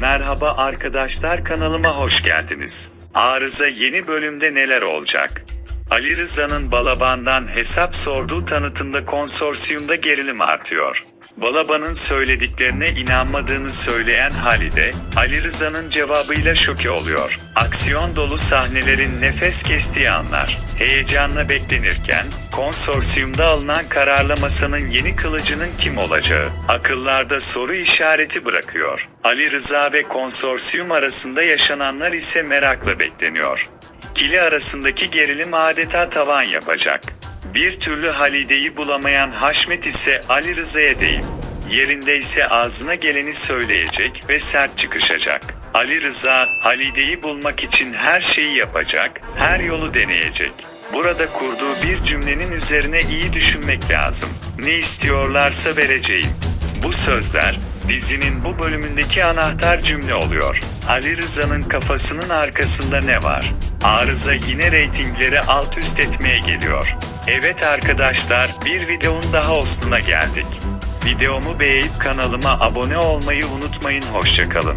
Merhaba arkadaşlar kanalıma hoş geldiniz. Arıza yeni bölümde neler olacak? Ali Rıza'nın Balaban'dan hesap sorduğu tanıtımda konsorsiyumda gerilim artıyor. Balaban'ın söylediklerine inanmadığını söyleyen Halide, Ali Rıza'nın cevabıyla şoke oluyor. Aksiyon dolu sahnelerin nefes kestiği anlar. Heyecanla beklenirken, konsorsiyumda alınan kararla masanın yeni kılıcının kim olacağı, akıllarda soru işareti bırakıyor. Ali Rıza ve konsorsiyum arasında yaşananlar ise merakla bekleniyor. İkili arasındaki gerilim adeta tavan yapacak. Bir türlü Halide'yi bulamayan Haşmet ise Ali Rıza'ya değil, yerinde ise ağzına geleni söyleyecek ve sert çıkışacak. Ali Rıza, Halide'yi bulmak için her şeyi yapacak, her yolu deneyecek. Burada kurduğu bir cümlenin üzerine iyi düşünmek lazım. Ne istiyorlarsa vereceğim. Bu sözler dizinin bu bölümündeki anahtar cümle oluyor. Ali Rıza'nın kafasının arkasında ne var? Arıza yine reytingleri alt üst etmeye geliyor. Evet arkadaşlar bir videonun daha ostuna geldik. Videomu beğenip kanalıma abone olmayı unutmayın hoşçakalın.